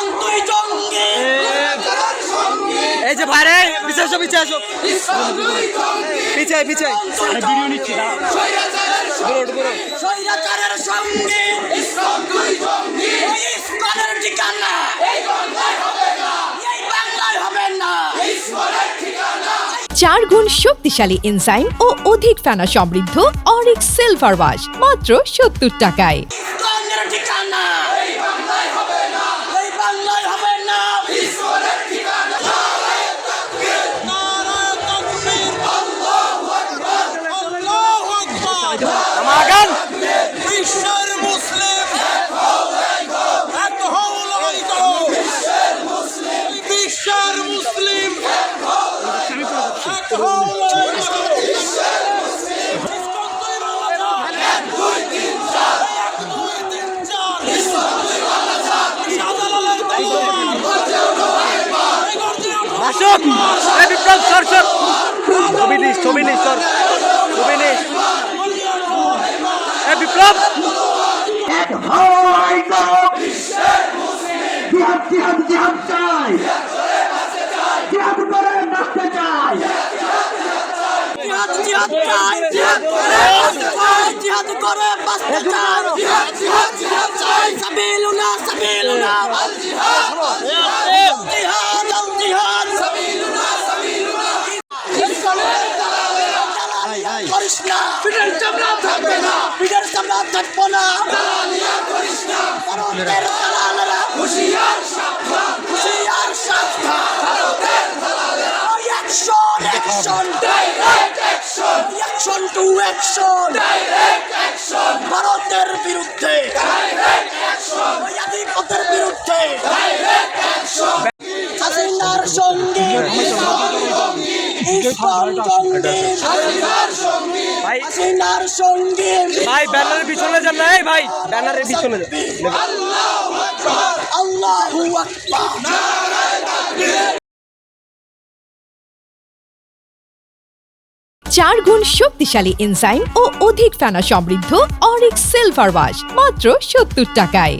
ইসলাম তুই জঙ্গি। এই যে ভাইরে পিছিয়ে আসো পিছিয়ে আসো। পিছিয়ে পিছিয়ে ভিডিও নিচ্ছি স্বৈরাচারের সঙ্গে। ওই ইসলামের ঠিকানা। এই বাংলায় হবে না। চার গুণ শক্তিশালী এনজাইম ও অধিক ফেনা সমৃদ্ধ অরিক সিলভার ওয়াশ মাত্র সত্তর টাকায় ইসলামের ঠিকানা এই বাংলায় হবে না এই বাংলায় হবে না মাগান বিশ্বের মুসলিম বিশ্বের মুসলিম এক হও লড়াই এই বিপ্লব জিহাদ জিহাদ জিহাদ চাই। জিহাদ করে বাঁচতে চাই। জিহাদ জিহাদ চাই জিহাদ করে বাঁচতে চাই জিহাদ করে বাঁচতে চাই। জিহাদ জিহাদ জিহাদ চাই করিস না। পিঠের চামড়া থাকবে না। পিঠের চামড়া থাকব না। করিস না। ভারতের দালালেরা হুশিয়ার সাবধান হুশিয়ার সাবধান ভারতের দালালেরা। Action action direct action action to action direct action ভারতের বিরুদ্ধে ডাইরেক্ট অ্যাকশন আধিপত্যের বিরুদ্ধে ডাইরেক্ট অ্যাকশন হাসিনার সঙ্গে ইসলাম জঙ্গি হাসিনার সঙ্গে ভাই ব্যানারের পিছনে যান না ভাই। ব্যানারের পিছনে যান। আল্লাহু আকবার। চার গুণ শক্তিশালী এনজাইম ও অধিক ফেনা সমৃদ্ধ অরিক সিলভার ওয়াশ মাত্র সত্তর টাকায়।